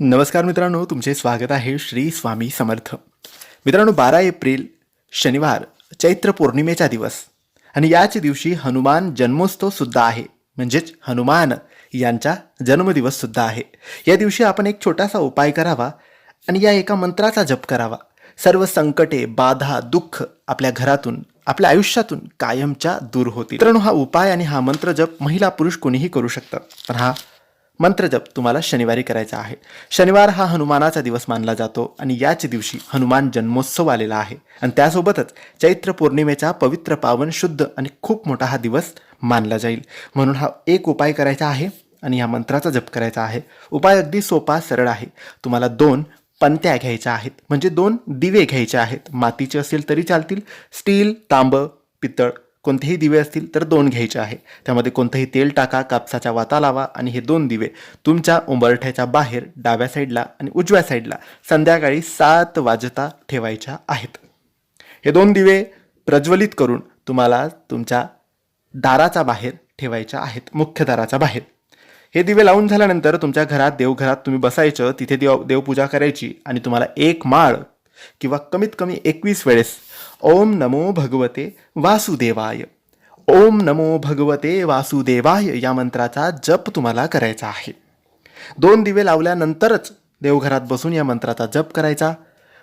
नमस्कार मित्रांनो तुमचे स्वागत आहे श्री स्वामी समर्थ. मित्रांनो बारा एप्रिल शनिवार चैत्र पौर्णिमेचा दिवस. आणि याच दिवशी हनुमान जन्मोत्सव सुद्धा आहे. म्हणजेच हनुमान यांचा जन्मदिवस सुद्धा आहे. या दिवशी आपण एक छोटासा उपाय करावा आणि या एका मंत्राचा जप करावा. सर्व संकटे बाधा दुःख आपल्या घरातून आपल्या आयुष्यातून कायमच्या दूर होतील. मित्रांनो हा उपाय आणि हा मंत्र जप महिला पुरुष कोणीही करू शकतात पण हा मंत्रजप तुम्हाला शनिवारी करायचा आहे. शनिवार हा हनुमानाचा दिवस मानला जातो आणि याच दिवशी हनुमान जन्मोत्सव आलेला आहे. आणि त्यासोबतच चैत्र पौर्णिमेचा पवित्र पावन शुद्ध आणि खूप मोठा हा दिवस मानला जाईल. म्हणून हा एक उपाय करायचा आहे आणि या मंत्राचा जप करायचा आहे. उपाय अगदी सोपा सरळ आहे. तुम्हाला दोन पंत्या घ्यायच्या आहेत. म्हणजे दोन दिवे घ्यायचे आहेत. मातीचे असेल तरी चालतील. स्टील तांब पितळ कोणतेही दिवे असतील तर दोन घ्यायचे आहे. त्यामध्ये कोणतंही तेल टाका कापसाच्या वाता लावा आणि हे दोन दिवे तुमच्या उंबरठ्याच्या बाहेर डाव्या साईडला आणि उजव्या साईडला संध्याकाळी सात वाजता ठेवायच्या आहेत. हे दोन दिवे प्रज्वलित करून तुम्हाला तुमच्या दाराच्या बाहेर ठेवायच्या आहेत मुख्य दाराच्या बाहेर. हे दिवे लावून झाल्यानंतर तुमच्या घरात देवघरात तुम्ही बसायचं तिथे देव देवपूजा करायची आणि तुम्हाला एक माळ किंवा कमीत कमी एकवीस वेळेस ओम नमो भगवते वासुदेवाय. ओम नमो भगवते वासुदेवाय या मंत्राचा जप तुम्हाला करायचा आहे. दोन दिवे लावल्यानंतरच देवघरात बसून या मंत्राचा जप करायचा.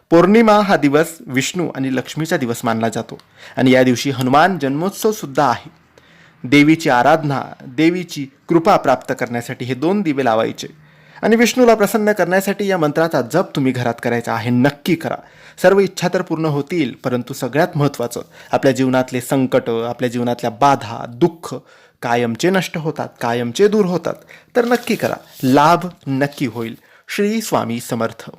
पौर्णिमा हा दिवस विष्णू आणि लक्ष्मीचा दिवस मानला जातो आणि या दिवशी हनुमान जन्मोत्सव सुद्धा आहे. देवीची आराधना देवीची कृपा प्राप्त करण्यासाठी हे दोन दिवे लावायचे. आणि विष्णूला प्रसन्न करण्यासाठी या मंत्राचा जप तुम्ही घरात करायचा आहे नक्की करा. सर्व इच्छा तर पूर्ण होतील परंतु सगळ्यात महत्त्वाचं आपल्या जीवनातले संकट आपल्या जीवनातल्या बाधा दुःख कायमचे नष्ट होतात कायमचे दूर होतात. तर नक्की करा लाभ नक्की होईल. श्री स्वामी समर्थ.